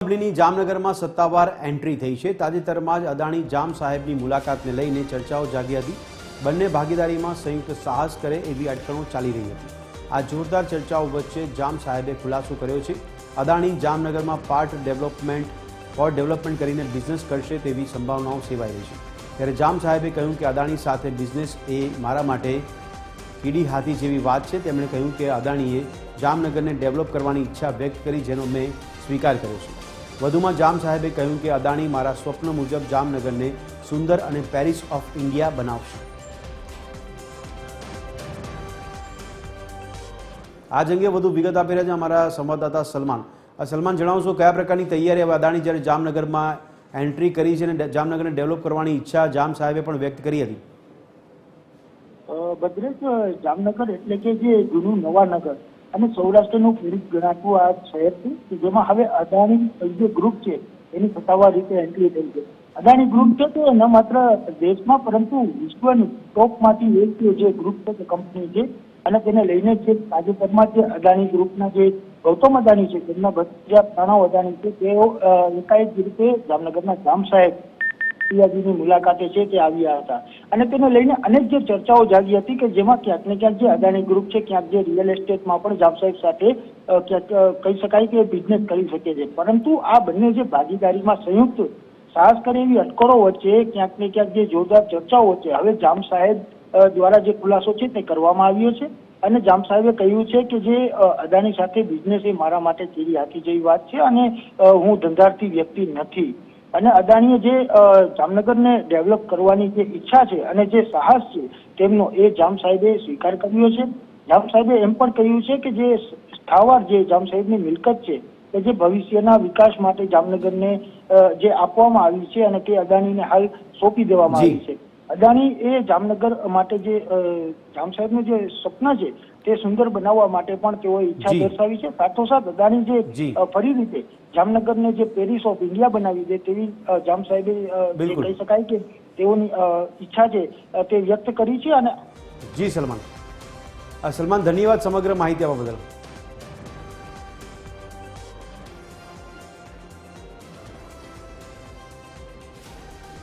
કંપનીની જામનગરમાં સત્તાવાર એન્ટ્રી થઈ છે. તાજેતરમાં જ અદાણી જામ સાહેબની મુલાકાતને લઈને ચર્ચાઓ જાગી હતી. બંને ભાગીદારીમાં સંયુક્ત સાહસ કરે એવી અટકણો ચાલી રહી હતી. આ જોરદાર ચર્ચાઓ વચ્ચે જામ સાહેબે ખુલાસો કર્યો છે. અદાણી જામનગરમાં પાર્ટ ડેવલપમેન્ટ ફોર ડેવલપમેન્ટ કરીને બિઝનેસ કરશે તેવી સંભાવનાઓ સેવાઈ રહી છે. ત્યારે જામ સાહેબે કહ્યું કે અદાણી સાથે બિઝનેસ એ મારા માટે કીડી હાથી જેવી વાત છે, તેમણે કહ્યું કે અદાણીએ જામનગરને ડેવલપ કરવાની ઈચ્છા વ્યક્ત કરી, જેનો મેં સ્વીકાર કર્યો છે. વધુમાં જામ સાહેબે કહ્યું કે અદાણી મારા સ્વપ્ન મુજબ જામનગરને સુંદર અને પેરિસ ઓફ ઇન્ડિયા બનાવશે. આજ અંગે વધુ વિગત આપી રહ્યા છે અમારા સંવાદદાતા સલમાન. આ સલમાન જણાવશો કયા પ્રકારની તૈયારી હવે અદાણી જ્યારે જામનગરમાં એન્ટ્રી કરી છે અને જામનગરને ડેવલપ કરવાની ઈચ્છા જામ સાહેબે પણ વ્યક્ત કરી હતી? ભદ્રેશ જામનગર એટલે કે જે જૂનું નવાનગર અને સૌરાષ્ટ્રનું પીડિત ગણાતું આ શહેર છે કે જેમાં હવે અદાણી જે ગ્રુપ છે એની સત્તાવાર રીતે એન્ટ્રી થઈ છે. અદાણી ગ્રુપ છે તે ન માત્ર દેશમાં પરંતુ વિશ્વની ટોપમાંથી એક જે ગ્રુપ છે કંપની છે અને તેને લઈને જે તાજેતરમાં જે અદાણી ગ્રુપના જે ગૌતમ અદાણી છે તેમના ભત્રીજા પ્રણવ અદાણી છે, તેઓ એકાએક રીતે જામનગરના જામ સાહેબ પિયાજીની મુલાકાતે છે તે આવ્યા હતા. અને તેને લઈને અનેક જે ચર્ચાઓ જાગી હતી કે જેમાં ક્યાંક ને ક્યાંક જે અદાણી ગ્રુપ છે, ક્યાંક જે રિયલ એસ્ટેટમાં પણ જામ સાહેબ સાથે ક્યાંક કહી શકાય કે બિઝનેસ કરી શકે છે. પરંતુ આ બંને જે ભાગીદારીમાં સંયુક્ત સાહસ કરે એવી અટકળો વચ્ચે ક્યાંક ને ક્યાંક જે જોરદાર ચર્ચાઓ વચ્ચે હવે જામ સાહેબ દ્વારા જે ખુલાસો છે તે કરવામાં આવ્યો છે. અને જામ સાહેબે કહ્યું છે કે જે અદાણી સાથે બિઝનેસ એ મારા માટે ચીરી હાથી જેવી વાત છે અને હું ધંધાર્થી વ્યક્તિ નથી. અને અદાણીએ જે જામનગરને ડેવલપ કરવાની જે ઈચ્છા છે અને જે સાહસ છે તેમનો એ જામ સાહેબે સ્વીકાર કર્યો છે. જામ સાહેબે એમ પણ કહ્યું છે કે જે સ્થાવર જે જામ સાહેબની મિલકત છે કે જે ભવિષ્યના વિકાસ માટે જામનગરને જે આપવામાં આવી છે અને તે અદાણીને હાલ સોંપી દેવામાં આવી છે. અદાણી એ જામનગર માટે જે જામ સાહેબનું જે સ્વપ્ન છે તે સુંદર બનાવવા માટે પણ તેઓએ ઈચ્છા દર્શાવી છે. સાથોસાથ અદાણી જે ફરી રીતે જામનગરને જે પેરિસ ઓફ ઇન્ડિયા બનાવી દે તેવી જામ સાહેબે કહી શકાય કે તેઓની ઈચ્છા છે તે વ્યક્ત કરી છે અને જી સલમાન. સલમાન ધન્યવાદ સમગ્ર માહિતી આપવા બદલ.